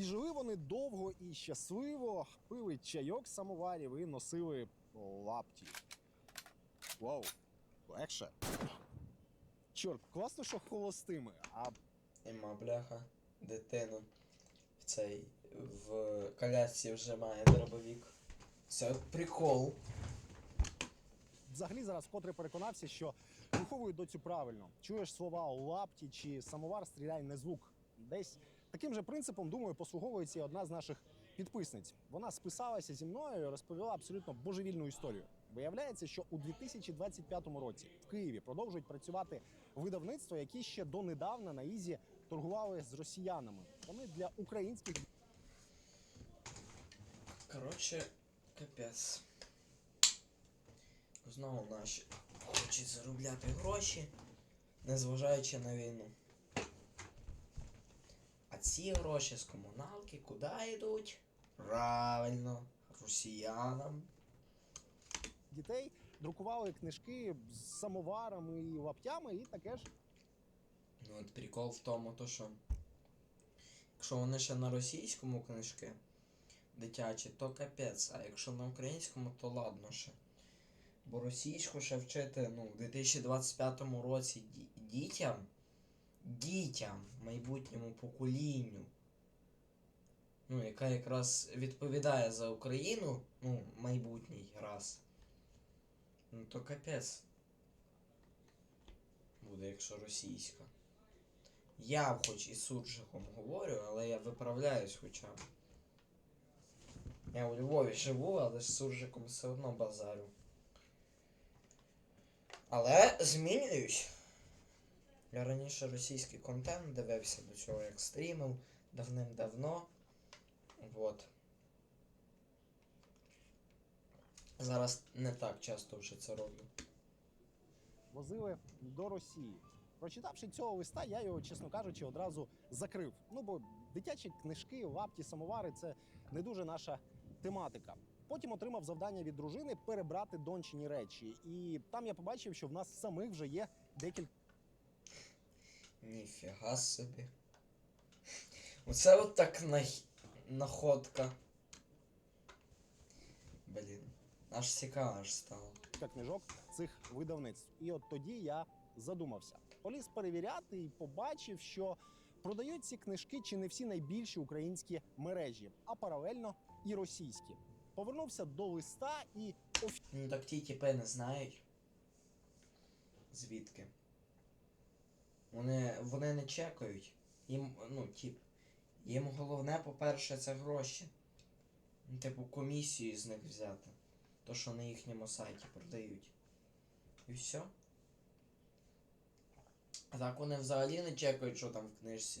І жили вони довго і щасливо, пили чайок самоварів і носили лапті. Вау, легше. Чорт, класно, що холостими, а Іма бляха, дитину. В цей в колясці вже має дробовік. Це прикол. взагалі зараз вкотре переконався, що виховують доцю правильно. Чуєш слова лапті чи самовар, стріляй не звук. Десь таким же принципом, думаю, послуговується і одна з наших підписниць. Вона списалася зі мною і розповіла абсолютно божевільну історію. Виявляється, що у 2025 році в Києві продовжують працювати видавництва, які ще донедавна на ізі торгували з росіянами. Вони для українських Коротше, капець. Знову наші хочуть заробляти гроші, незважаючи на війну. Ці гроші з комуналки куди йдуть? Правильно, росіянам. дітей друкували книжки з самоварами і лаптями, і таке ж Ну от прикол в тому, то що якщо вони ще на російському книжки дитячі, то капець, а якщо на українському, то ладно ще. Бо російську ще вчити ну, в 2025 році дітям, дітям, майбутньому поколінню, ну, яка якраз відповідає за Україну, ну, майбутній раз. Ну то капець. Буде, якщо російська. Я хоч і суржиком говорю, але я виправляюсь хоча б. Я у Львові живу, але з суржиком все одно базарю. Але змінююсь. Я раніше російський контент дивився до цього, як стрімив давним-давно. Вот. Зараз не так часто вже це роблю. возили до Росії. Прочитавши цього листа, я його, чесно кажучи, одразу закрив. Ну бо дитячі книжки, лапті, самовари це не дуже наша тематика. Потім отримав завдання від дружини перебрати дончині речі. І там я побачив, що в нас самих вже є декілька Ніфіга собі. Оце от так нах... находка. Блін. Аж цікаво аж стало. книжок цих видавництв. І от тоді я задумався. Поліз перевіряти і побачив, що продають ці книжки чи не всі найбільші українські мережі, а паралельно і російські. Повернувся до листа і Ну так ті тіпи не знають. Звідки? Вони, вони не чекають. Їм, ну, тип. Їм головне, по-перше, це гроші. Ну, Типу, комісію з них взяти. То, що на їхньому сайті продають. І все. А так вони взагалі не чекають, що там в книжці.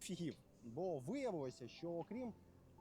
фігів. Бо виявилося, що окрім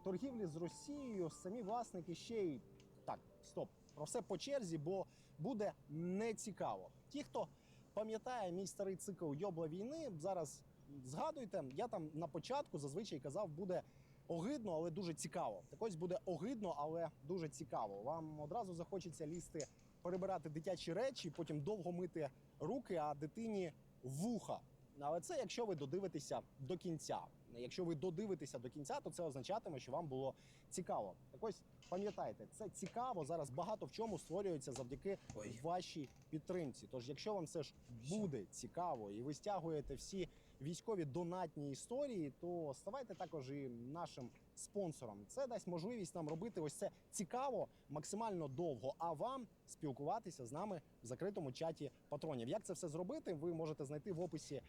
торгівлі з Росією, самі власники ще й так, стоп, про все по черзі, бо буде нецікаво. Ті, хто пам'ятає мій старий цикл Йобла війни, зараз згадуйте, я там на початку зазвичай казав, буде огидно, але дуже цікаво. Так ось буде огидно, але дуже цікаво. Вам одразу захочеться лізти, перебирати дитячі речі, потім довго мити руки, а дитині вуха. Але це якщо ви додивитеся до кінця. Якщо ви додивитеся до кінця, то це означатиме, що вам було цікаво. Так ось пам'ятайте, це цікаво зараз багато в чому створюється завдяки Ой. вашій підтримці. Тож, якщо вам все ж буде цікаво і ви стягуєте всі військові донатні історії, то ставайте також і нашим спонсором. Це дасть можливість нам робити ось це цікаво максимально довго. А вам спілкуватися з нами в закритому чаті патронів. Як це все зробити, ви можете знайти в описі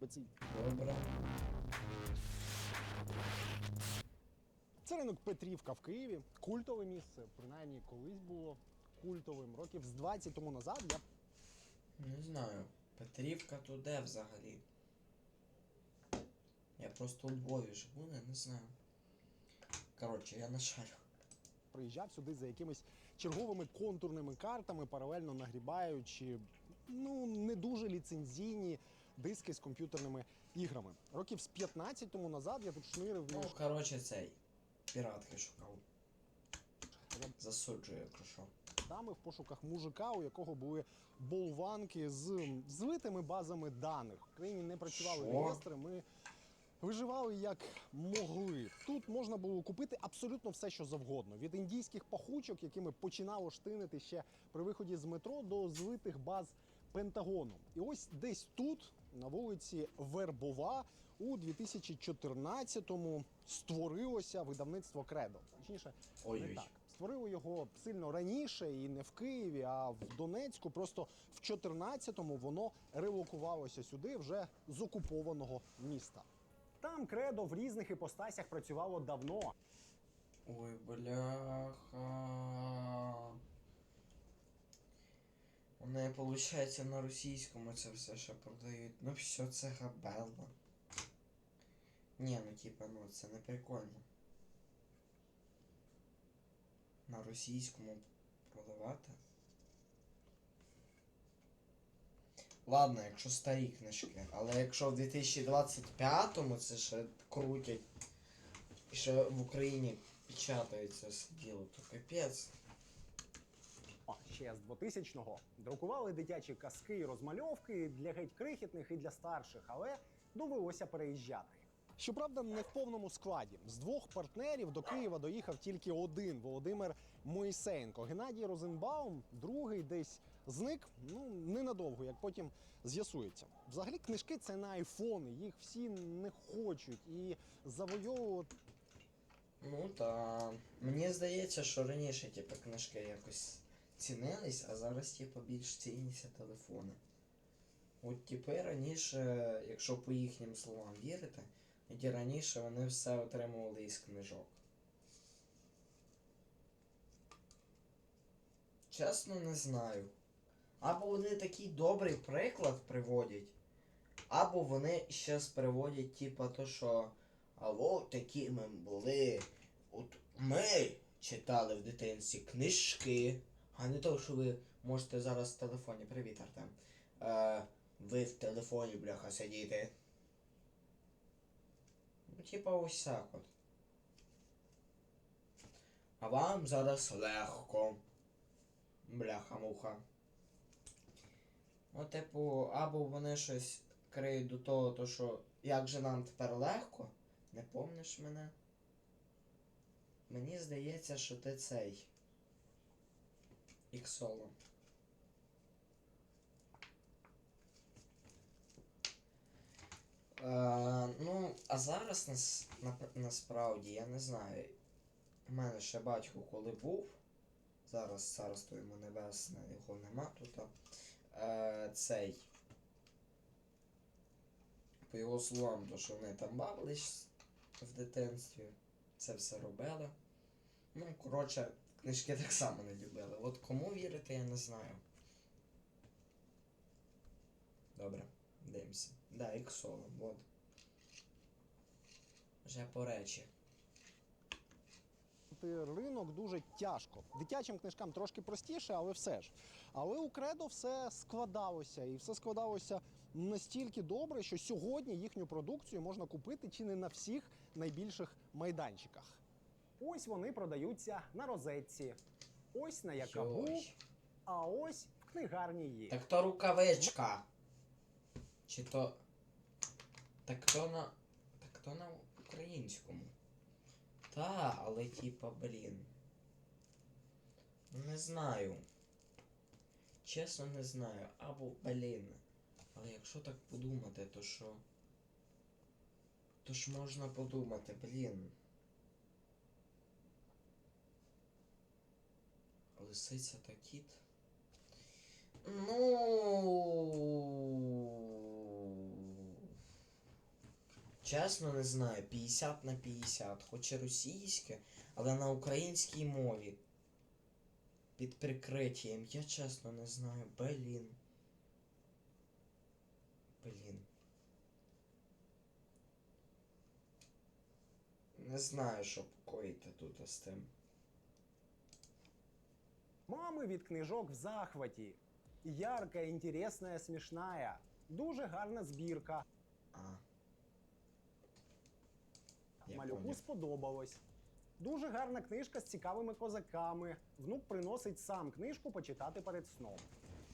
Добре. Це ринок Петрівка в Києві. Культове місце, принаймні колись було культовим. Років з 20 тому назад я Не знаю. Петрівка то де взагалі? Я просто у Львові живу, я не знаю. Коротше, я на шарю. приїжджав сюди за якимись черговими контурними картами, паралельно нагрібаючи ну не дуже ліцензійні диски з комп'ютерними іграми. Років з 15 тому назад я тут шнирив Ну, коротше, цей. Піратки шукав. Засуджую, якщо що. дами в пошуках мужика, у якого були болванки з злитими базами даних. В країні не працювали Що? реєстри. Ми виживали як могли. Тут можна було купити абсолютно все, що завгодно: від індійських пахучок, якими починало штинити ще при виході з метро, до звитих баз Пентагону. І ось десь тут, на вулиці Вербова, у 2014-му створилося видавництво Кредо. Точніше, не Ой-ой. так. Створили його сильно раніше і не в Києві, а в Донецьку. Просто в 14-му воно релокувалося сюди вже з окупованого міста. Там кредо в різних іпостасях працювало давно. Ой, бляха. Вони, виходить, на російському це все ще продають. Ну все це габело. Ні, ну типа, ну це не прикольно. На російському продавати. Ладно, якщо старі книжки, але якщо в 2025-му це ще крутять і ще в Україні печатається все діло, то капець. А ще з 2000-го друкували дитячі казки і розмальовки для геть крихітних і для старших, але довелося переїжджати. Щоправда, не в повному складі. З двох партнерів до Києва доїхав тільки один Володимир Моїсеєнко. Геннадій Розенбаум, другий десь зник. Ну ненадовго, як потім з'ясується. Взагалі, книжки це на айфони, їх всі не хочуть і завойовувати Ну та мені здається, що раніше типу, книжки якось цінились, а зараз типу, більш цінніться телефони. От типу раніше, якщо по їхнім словам вірити, тоді раніше вони все отримували із книжок. Чесно, не знаю. Або вони такий добрий приклад приводять, або вони щас приводять, типа, то, що а такі ми були. От ми читали в дитинстві книжки, а не то, що ви можете зараз в телефоні. Привіт, Артем. Е, ви в телефоні, бляха, сидіти. Типа ось так от. А вам зараз легко. Бляха-муха. Ну, типу, або вони щось криють до того, то що як же нам тепер легко? Не помниш мене? Мені здається, що ти цей. Іксоло. Ну, а зараз нас, нап- насправді я не знаю. У мене ще батько коли був. Зараз царство йому небесне, його нема тут. Е, цей. По його словам, то що вони там бавились в дитинстві, це все робили. Ну, коротше, книжки так само не любили. От кому вірити, я не знаю. Добре, дивимося. Да, іксоло, от. Вже по речі. ринок дуже тяжко. Дитячим книжкам трошки простіше, але все ж. Але у кредо все складалося, і все складалося настільки добре, що сьогодні їхню продукцію можна купити чи не на всіх найбільших майданчиках. Ось вони продаються на розетці, ось на якабу, а ось в книгарні є. Так то рукавичка. Чи то. Так то на. Так то на українському. Та, але типа, блін. Не знаю. Чесно не знаю. Або блін. Але якщо так подумати, то що. То ж можна подумати, блін. Лисиця та кіт. Ну. Чесно не знаю, 50 на 50. Хоч і російське, але на українській мові. Під прикриттям. Я чесно не знаю. Блін. Блін. Не знаю, що коїти тут з тим. Мами від книжок в захваті. Ярка, інтересна, смішна. Дуже гарна збірка. А. Малюку сподобалось. Дуже гарна книжка з цікавими козаками. Внук приносить сам книжку почитати перед сном.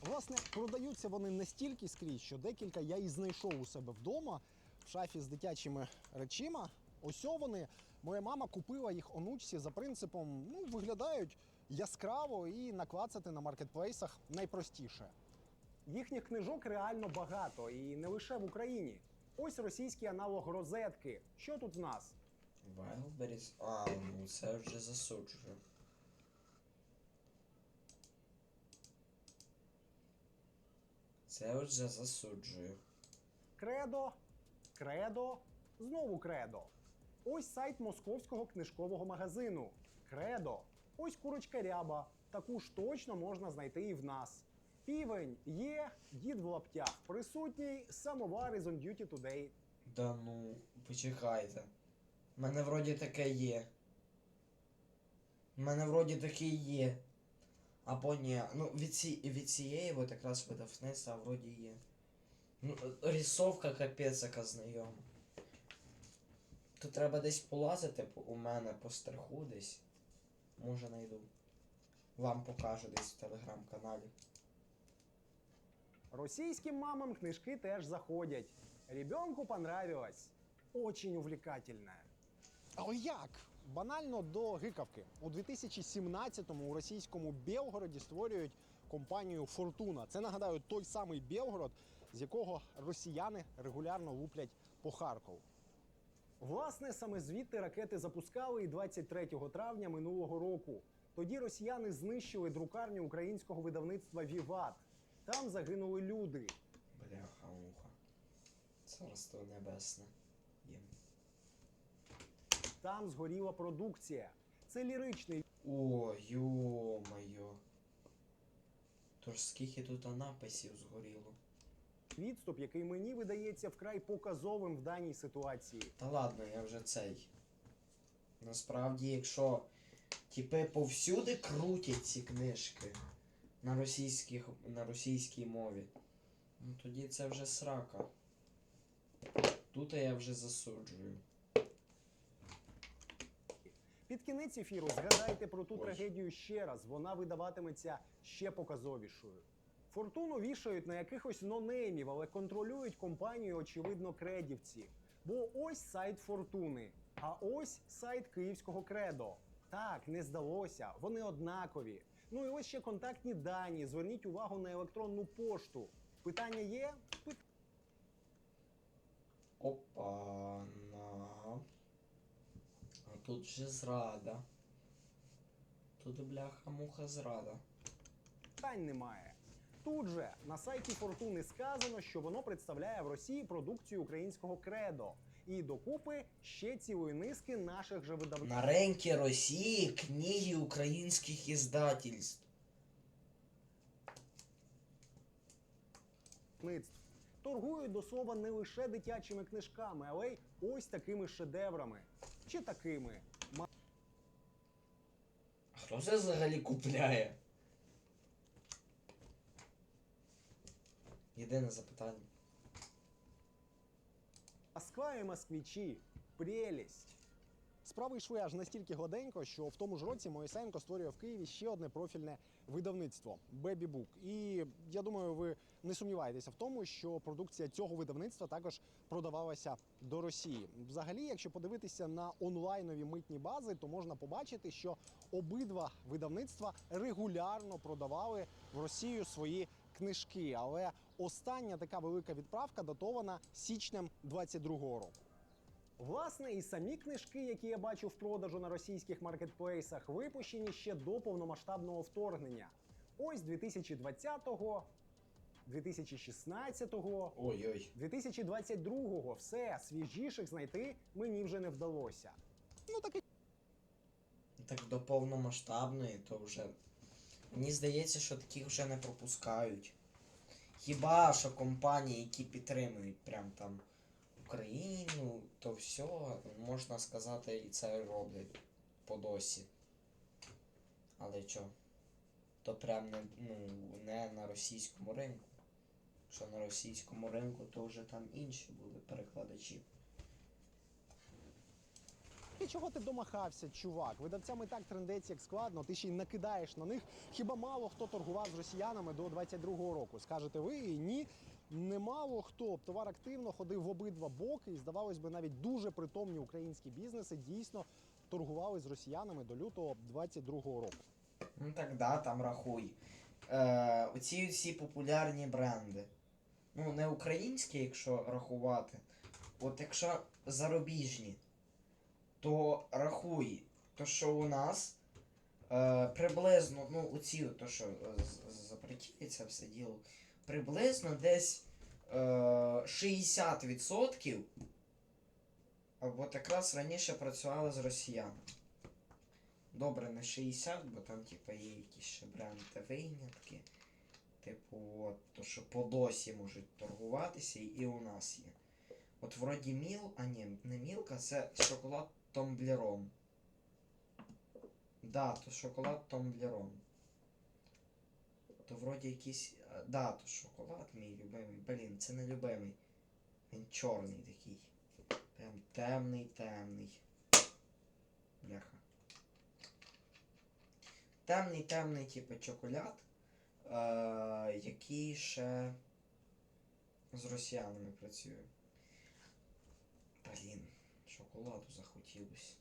Власне, продаються вони настільки скрізь, що декілька я і знайшов у себе вдома. в шафі з дитячими речима. Ось вони. Моя мама купила їх онучці за принципом: ну, виглядають яскраво і наклацати на маркетплейсах найпростіше. Їхніх книжок реально багато, і не лише в Україні. Ось російський аналог розетки. Що тут в нас? Wildberries. А, ну це вже засуджую. Це вже засуджую. Кредо, кредо, знову кредо. Ось сайт московського книжкового магазину. Кредо. Ось курочка ряба. Таку ж точно можна знайти і в нас. Півень є, дід в лаптях присутній, самовар із on duty today. Да ну, почекайте. Мене вроді таке є. У мене вроді таке є. Або ні. Ну, від, ці, від цієї от якраз видавництва вроді є. Ну, рисовка капець яка знайома. Тут треба десь полазити у мене по страху десь. Може найду. Вам покажу десь в телеграм-каналі. Російським мамам книжки теж заходять. Ребенку понравилось. Очень увлекательне. Але як? Банально до гикавки. У 2017-му у російському Белгороді створюють компанію Фортуна. Це нагадаю той самий Белгород, з якого росіяни регулярно луплять по Харкову. Власне, саме звідти ракети запускали і 23 травня минулого року. Тоді росіяни знищили друкарню українського видавництва Віват. Там загинули люди. Бляха муха. Царство небесне. Там згоріла продукція. Це ліричний О, ё-моё. Тож скільки тут написів згоріло. відступ, який мені видається вкрай показовим в даній ситуації. Та ладно, я вже цей. Насправді, якщо типи повсюди крутять ці книжки на, російських, на російській мові, ну тоді це вже срака. Тут я вже засуджую. Під кінець ефіру згадайте про ту Ой. трагедію ще раз. Вона видаватиметься ще показовішою. Фортуну вішають на якихось нонеймів, але контролюють компанію, очевидно, кредівці. Бо ось сайт Фортуни, а ось сайт київського кредо. Так, не здалося, вони однакові. Ну і ось ще контактні дані. Зверніть увагу на електронну пошту. Питання є? Опа, тут же зрада. Тут бляха-муха зрада. Питань немає. Тут же на сайті Фортуни сказано, що воно представляє в Росії продукцію українського кредо. І докупи ще цілої низки наших же видавництв. На ринке Росії книги українських іздательств. Торгують до слова не лише дитячими книжками, але й ось такими шедеврами. Чи такими. Хто це взагалі купляє? Єдине запитання. Москва і москвичі. Прелість. Справи йшли аж настільки гладенько, що в тому ж році Моїсенко створює в Києві ще одне профільне видавництво Baby Book. І я думаю, ви не сумніваєтеся в тому, що продукція цього видавництва також продавалася до Росії. Взагалі, якщо подивитися на онлайнові митні бази, то можна побачити, що обидва видавництва регулярно продавали в Росію свої книжки. Але остання така велика відправка датована січнем 22-го року. Власне, і самі книжки, які я бачу в продажу на російських маркетплейсах, випущені ще до повномасштабного вторгнення. Ось 2020-го, 2016-го, Ой-ой. 2022-го. Все свіжіших знайти мені вже не вдалося. Ну таки Так до повномасштабної, то вже. Мені здається, що таких вже не пропускають. Хіба що компанії, які підтримують прям там Україну, то все, можна сказати, і це роблять по досі. Але що? То прям не, ну, не на російському ринку. Що на російському ринку, то вже там інші були перекладачі. І чого ти домахався, чувак? Видавцям і так трендець як складно, ти ще й накидаєш на них. Хіба мало хто торгував з росіянами до 22-го року? Скажете ви і ні. Немало хто товар активно ходив в обидва боки, і здавалось би, навіть дуже притомні українські бізнеси дійсно торгували з росіянами до лютого 22-го року. Ну так да, там рахуй. Е, оці всі популярні бренди. Ну, не українські, якщо рахувати. От якщо зарубіжні, то рахуй, то що у нас е, приблизно, ну, оці, то що з- з- запретіли це все діло, приблизно десь е, 60% або якраз раніше працювали з росіянами. Добре, не 60, бо там, типу, є якісь ще бренди винятки. Типу, от, то, що по досі можуть торгуватися, і у нас є. От вроді міл, а ні, не мілка, це шоколад Томблерон. Да, то шоколад Томблерон. То вроді якийсь. а, Да, то шоколад мій любимий. Блін, це не любимий. Він чорний такий. Прям темний, темний. Бляха. Темний, темний, типу, чоколад, е, який ще з росіянами працює. Блін, шоколаду захотілося.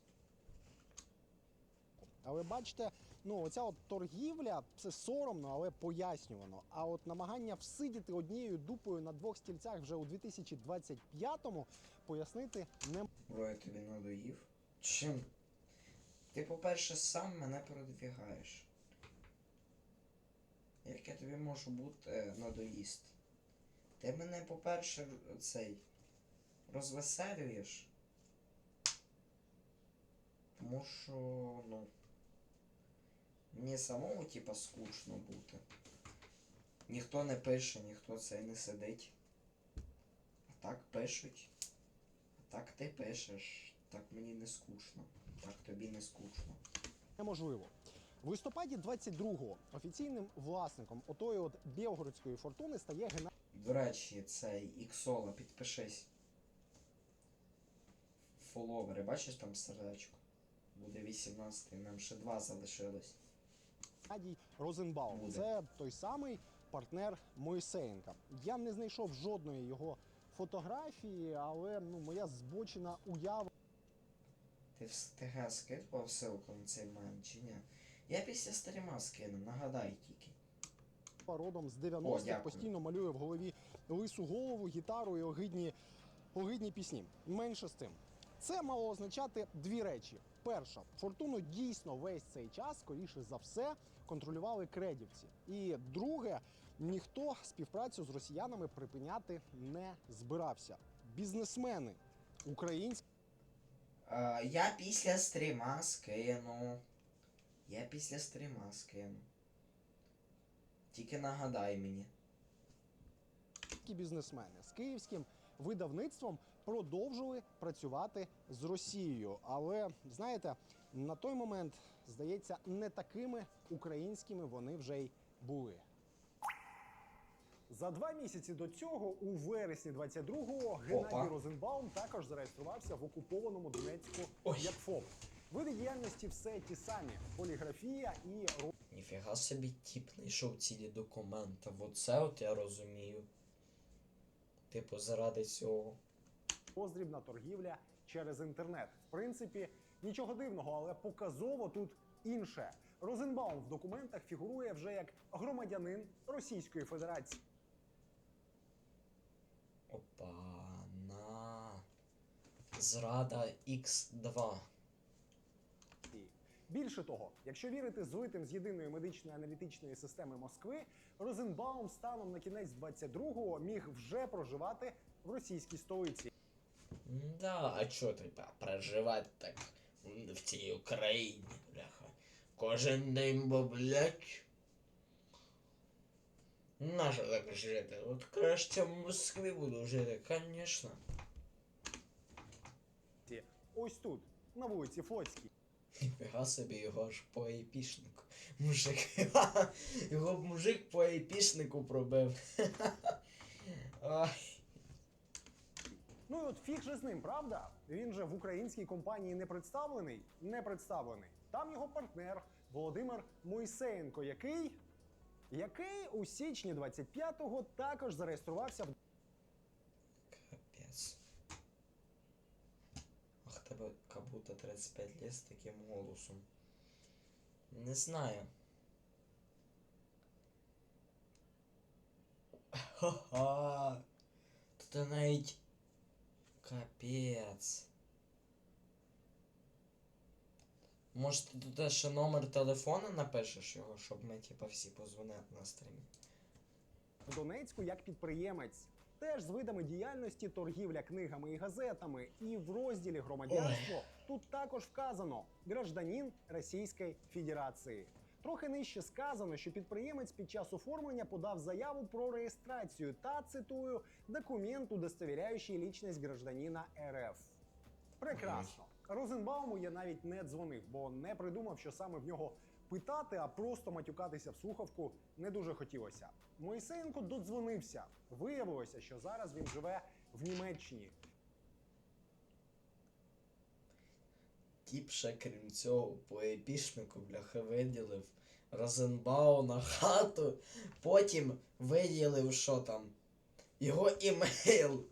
Але бачите, ну оця от торгівля це соромно, але пояснювано. А от намагання всидіти однією дупою на двох стільцях вже у 2025-му пояснити не Бро, я тобі надоїв. Чим? Ти, по-перше, сам мене продвігаєш. Як я тобі можу бути е, надоїст? Ти мене, по-перше, цей розвеселюєш. Тому що, ну. Мені самому, типа, скучно бути. Ніхто не пише, ніхто це не сидить. А так пишуть. А Так ти пишеш, так мені не скучно. Так тобі не скучно. неможливо. В листопаді 22-го офіційним власником отої от білгородської фортуни стає Геннадій До речі, цей Іксола, підпишись. Фоловери, бачиш там сердечко? Буде 18, нам ще два залишилось. Геннадій Розенбаум. Це той самий партнер Мойсеєнка. Я не знайшов жодної його фотографії, але ну моя збочена уява Ти встига скидував ссылку на цей мем чи ні? Я після стріма скину, нагадай тільки. родом з О, 90-х постійно малює в голові лису голову, гітару і огидні, огидні пісні. Менше з тим. Це мало означати дві речі. Перша, фортуну дійсно весь цей час, скоріше за все, контролювали кредівці. І друге, ніхто співпрацю з росіянами припиняти не збирався. Бізнесмени українські. Я після стріма скину. Я після стріма скину. Тільки нагадай мені. бізнесмени з київським видавництвом продовжили працювати з Росією. Але знаєте, на той момент здається, не такими українськими вони вже й були. За два місяці до цього, у вересні 22-го, Геннадій Опа. Розенбаум також зареєструвався в окупованому Донецьку Ой. як ФОП. Види діяльності все ті самі: поліграфія і Ніфіга собі тіп знайшов цілі документи. Оце от я розумію. Типу, заради цього. роздрібна торгівля через інтернет. В принципі, нічого дивного, але показово тут інше. Розенбаум в документах фігурує вже як громадянин Російської Федерації. Опа, на. Зрада X2. Більше того, якщо вірити злитим з єдиної медичної аналітичної системи Москви, Розенбаум станом на кінець 22-го міг вже проживати в російській столиці. Да, а чо треба проживати так в цій Україні, бляха? Кожен день баблять. Нащо так жити? От краще в Москві буду жити, звісно. Ось тут, на вулиці Флотській. Ніфіга собі його аж по епішнику. Мужик. Його б мужик по епішнику пробив. Ай. Ну і от фіг же з ним, правда? Він же в українській компанії не представлений? Не представлений. Там його партнер Володимир Мойсеєнко, який який у січні 25-го також зареєструвався в Капець. Ах, тебе как будто 35 лет з таким голосом. Не знаю. Ха-ха. Тут навіть. Капець. Може ти тут ще номер телефона напишеш його, щоб ми типа всі позвонили на стрімі. в Донецьку як підприємець. Теж з видами діяльності торгівля книгами і газетами. І в розділі громадянство тут також вказано гражданин Російської Федерації. Трохи нижче сказано, що підприємець під час оформлення подав заяву про реєстрацію та цитую документ, удостовіряючий лічність гражданина РФ. Прекрасно. Розенбауму я навіть не дзвонив, бо не придумав, що саме в нього питати, а просто матюкатися в слухавку не дуже хотілося. Моїсеєнко додзвонився. Виявилося, що зараз він живе в Німеччині. Тіп ще крім цього по епішнику, бляха, виділив Розенбау на хату, потім виділив, що там, його імейл,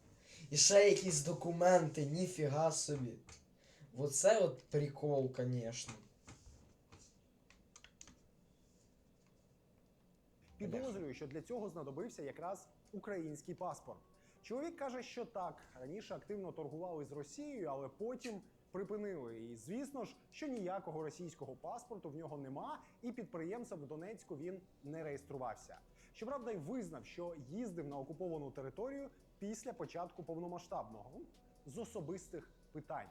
і ще якісь документи, ніфіга собі. Оце от прикол, конечно. Підозрюю, що для цього знадобився якраз український паспорт. Чоловік каже, що так, раніше активно торгували з Росією, але потім припинили. І звісно ж, що ніякого російського паспорту в нього нема, і підприємцем в Донецьку він не реєструвався. Щоправда, й визнав, що їздив на окуповану територію після початку повномасштабного з особистих питань.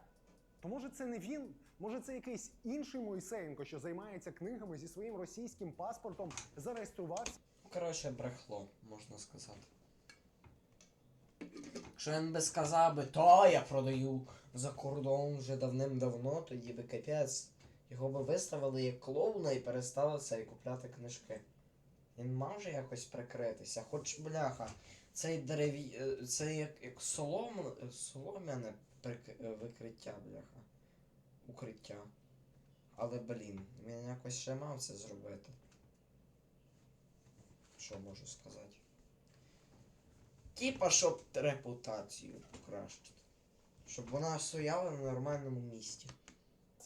То може це не він? Може це якийсь інший Мойсеєнко, що займається книгами зі своїм російським паспортом, зареєструвався коротше, брехло, можна сказати. Якщо він би сказав би, то я продаю за кордон вже давним-давно, тоді би капець. Його би виставили як клоуна і перестали це купляти книжки. Він може якось прикритися, хоч бляха, цей дереві... е, це як, як солом... солом'яне прик... е, викриття, бляха. Укриття. Але блін, він якось ще мав це зробити. Що можу сказати? Типа, щоб репутацію покращити. Щоб вона стояла на нормальному місці.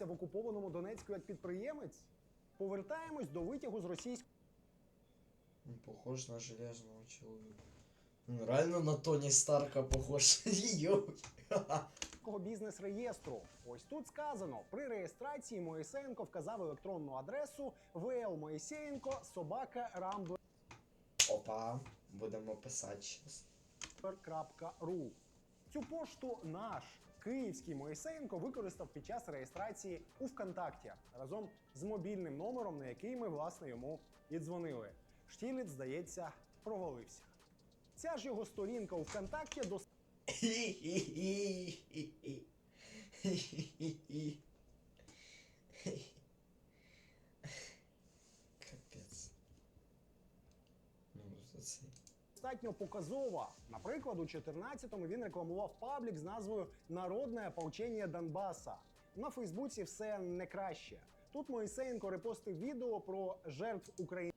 в окупованому Донецьку як підприємець. Повертаємось до витягу з російського похож на железного чоловіка. Ну, реально на Тоні Старка похож. Бізнес-реєстру. Ось тут сказано: при реєстрації Моїсеєнко вказав електронну адресу ВЛ Моїсеєнко собака Опа, будемо писати щас. Rambler.ru. Цю пошту наш київський Моїсеєнко використав під час реєстрації у ВКонтакті разом з мобільним номером, на який ми власне йому і дзвонили. Штілець, здається, провалився. Ця ж його сторінка у ВКонтакті до Капець. Ну, за це. Достатньо показова. Наприклад, у 14-му він рекламував паблік з назвою Народне ополчення Донбаса. На Фейсбуці все не краще. Тут Моїсеєнко репостив відео про жертв України.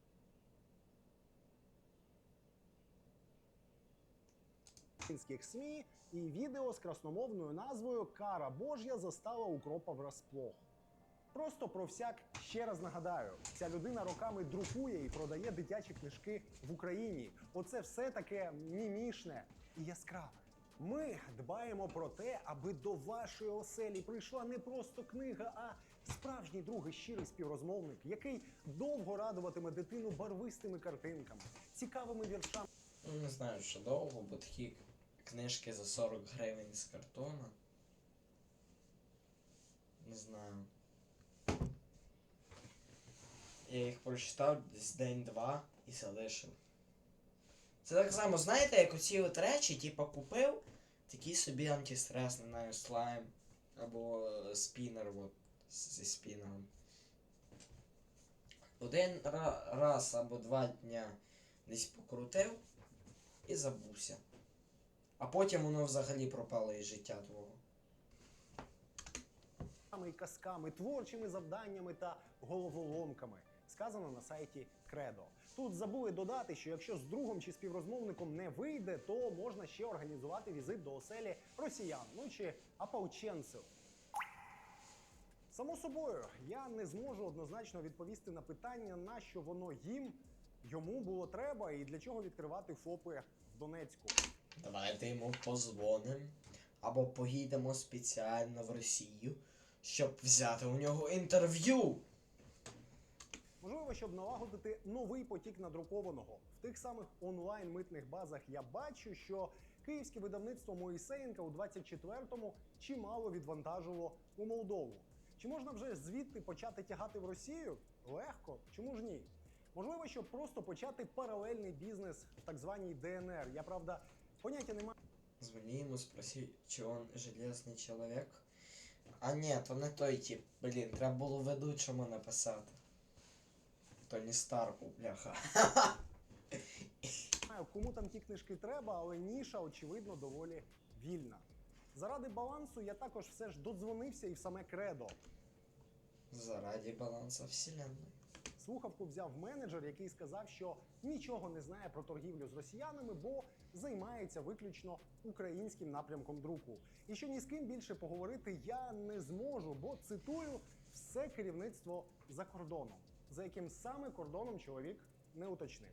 СМІ і відео з красномовною назвою Кара Божя застала укропа врасплох. Просто про всяк ще раз нагадаю: ця людина роками друкує і продає дитячі книжки в Україні. Оце все таке мімішне і яскраве. Ми дбаємо про те, аби до вашої оселі прийшла не просто книга, а справжній друг і щирий співрозмовник, який довго радуватиме дитину барвистими картинками, цікавими віршами. Ну, не знаю, що довго, бо такі книжки за 40 гривень з картона. Не знаю. Я їх прочитав десь день-два і залишив. Це так само, знаєте, як оці от речі, типа купив, такий собі антистрес, не знаю, слайм або спінер от, зі спінером. Один ра- раз або два дня десь покрутив і забувся. А потім воно взагалі пропало із життя твого. казками, творчими завданнями та головоломками. Сказано на сайті кредо. Тут забули додати, що якщо з другом чи співрозмовником не вийде, то можна ще організувати візит до оселі росіян, ну чи ополченців. Само собою, я не зможу однозначно відповісти на питання, на що воно їм йому було треба і для чого відкривати ФОПи в Донецьку. Давайте йому позвонимо. Або поїдемо спеціально в Росію, щоб взяти у нього інтерв'ю. Можливо, щоб налагодити новий потік надрукованого. В тих самих онлайн митних базах я бачу, що київське видавництво Моїсеєнка у 24-му чимало відвантажувало у Молдову. Чи можна вже звідти почати тягати в Росію? Легко, чому ж ні? Можливо, щоб просто почати паралельний бізнес в так званій ДНР. Я правда поняття не маю. Звони ему, спроси, чи он железний чоловік. А ні, то не той тип. Блін, треба було ведучому написати. Тоні Старку, бляха. знаю, кому там ті книжки треба, але ніша, очевидно, доволі вільна. Заради балансу я також все ж додзвонився і в саме кредо. Заради балансу вселенной. Слухавку взяв менеджер, який сказав, що нічого не знає про торгівлю з росіянами, бо займається виключно українським напрямком друку. І що ні з ким більше поговорити я не зможу, бо цитую все керівництво за кордоном, за яким саме кордоном чоловік не уточнив.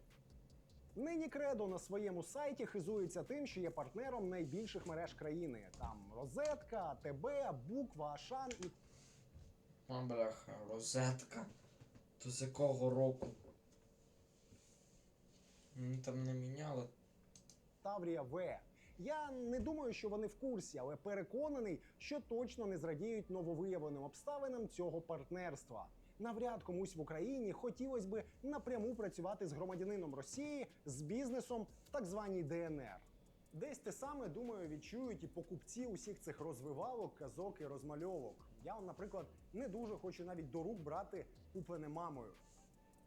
Нині Кредо на своєму сайті хизується тим, що є партнером найбільших мереж країни. Там Розетка, АТБ, Буква, Ашан і О, бляха, розетка. То з якого року? Там не міняли. Таврія В. Я не думаю, що вони в курсі, але переконаний, що точно не зрадіють нововиявленим обставинам цього партнерства. Навряд комусь в Україні хотілося би напряму працювати з громадянином Росії з бізнесом в так званій ДНР. Десь те саме, думаю, відчують і покупці усіх цих розвивалок, казок і розмальовок. Я, наприклад, не дуже хочу навіть до рук брати куплене мамою.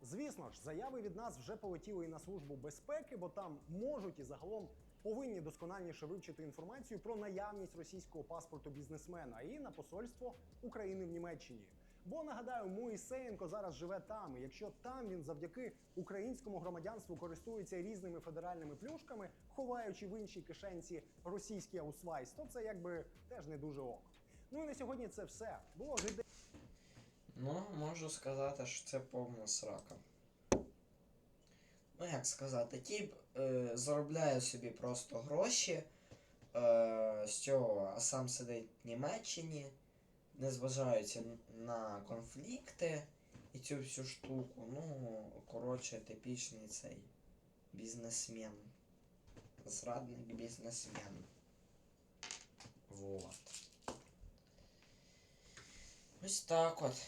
Звісно ж, заяви від нас вже полетіли і на службу безпеки, бо там можуть і загалом повинні доскональніше вивчити інформацію про наявність російського паспорту бізнесмена і на посольство України в Німеччині. Бо нагадаю, Моїсеєнко зараз живе там. І якщо там він завдяки українському громадянству користується різними федеральними плюшками, ховаючи в іншій кишенці російський аусвайс, то це якби теж не дуже ок. Ну і на сьогодні це все. Було жиде. Ну, можу сказати, що це повна срака. Ну, як сказати, тіп е, заробляє собі просто гроші е, з цього, а сам сидить в Німеччині, не зважаючи н- на конфлікти і цю всю штуку. Ну, коротше, типічний цей бізнесмен. Зрадник бізнесмен. Вот. Ось так от.